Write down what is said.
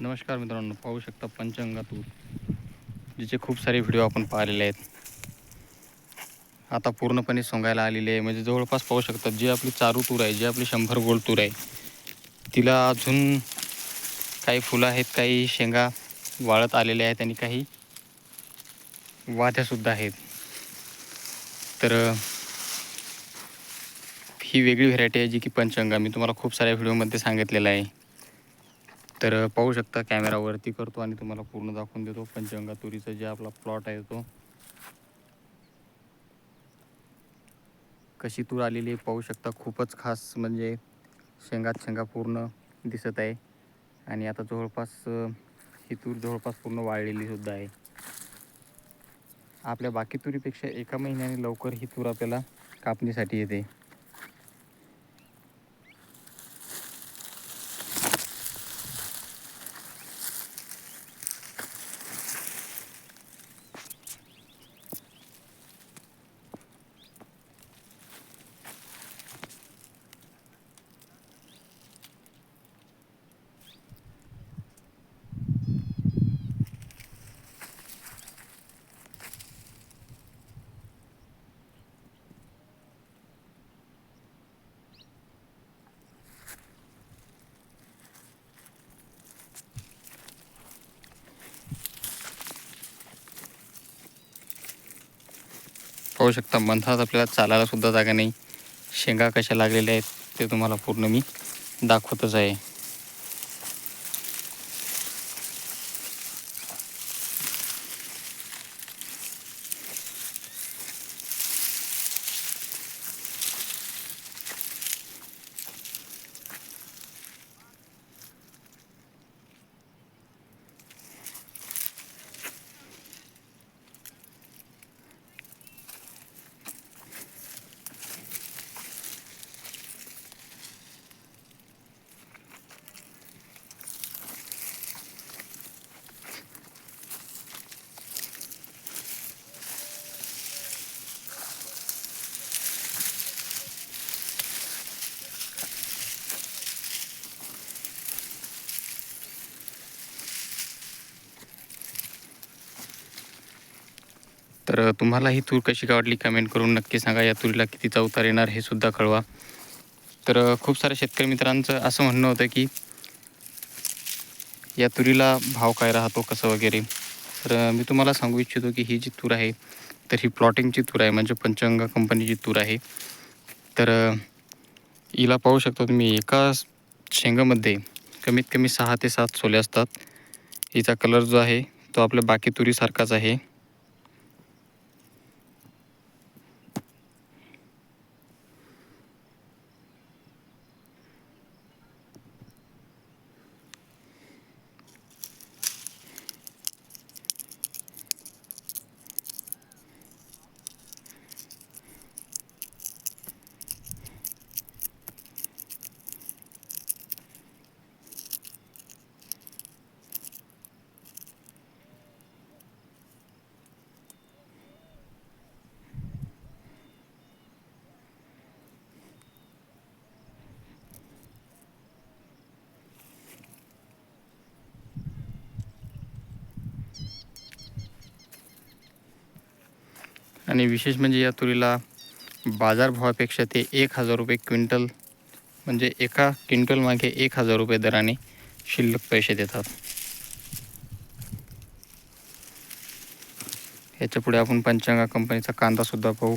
नमस्कार मित्रांनो पाहू शकता पंचगंगा तूर जिचे खूप सारे व्हिडिओ आपण पाहिलेले आहेत. आता पूर्णपणे सोंगायला आलेली आहे. म्हणजे जवळपास पाहू शकता जी आपली चारू तूर आहे जी आपली शंभर गोल तूर आहे तिला अजून काही फुलं आहेत काही शेंगा वाळत आलेल्या आहेत आणि काही वाद्यासुद्धा आहेत. तर ही वेगळी व्हेरायटी आहे जी की पंचंगा. मी तुम्हाला खूप साऱ्या व्हिडिओमध्ये सांगितलेलं आहे. तर पाहू शकता कॅमेरावरती करतो आणि तुम्हाला पूर्ण दाखवून देतो. पंचगंगा तुरीचा जे आपला प्लॉट आहे तो. कशी तूर आलेली आहे पाहू शकता. खूपच खास म्हणजे शेंगात शेंगा पूर्ण दिसत आहे. आणि आता जवळपास ही तूर जवळपास पूर्ण वाळलेली सुद्धा आहे. आपल्या बाकी तुरीपेक्षा एका महिन्याने लवकर ही तूर आपल्याला कापणीसाठी येते. पाहू शकता. मंथात आपल्याला चालायला सुद्धा जागा नाही. शेंगा कशा लागलेल्या आहेत ते तुम्हाला पूर्ण मी दाखवतच आहे. तर तुम्हाला ही तूर कशी का वाटली कमेंट करून नक्की सांगा. या तुरीला कितीचा उतार येणार हे सुद्धा कळवा. तर खूप साऱ्या शेतकरी मित्रांचं असं म्हणणं होतं की या तुरीला भाव काय राहतो कसं वगैरे? तर मी तुम्हाला सांगू इच्छितो की ही जी तूर आहे तर ही प्लॉटिंगची तूर आहे म्हणजे पंचगंगा कंपनीची तूर आहे. तर हिला पाहू शकता तुम्ही एका शेंगामध्ये कमीत कमी सहा ते सात सोले असतात. हिचा कलर जो आहे तो आपल्या बाकी तुरीसारखाच आहे. आणि विशेष म्हणजे या तुरीला बाजारभावापेक्षा ते एक हजार रुपये क्विंटल म्हणजे एका क्विंटलमागे एक हजार रुपये दराने शिल्लक पैसे देतात. याच्यापुढे आपण पंचांगा कंपनीचा कांदासुद्धा पाहू.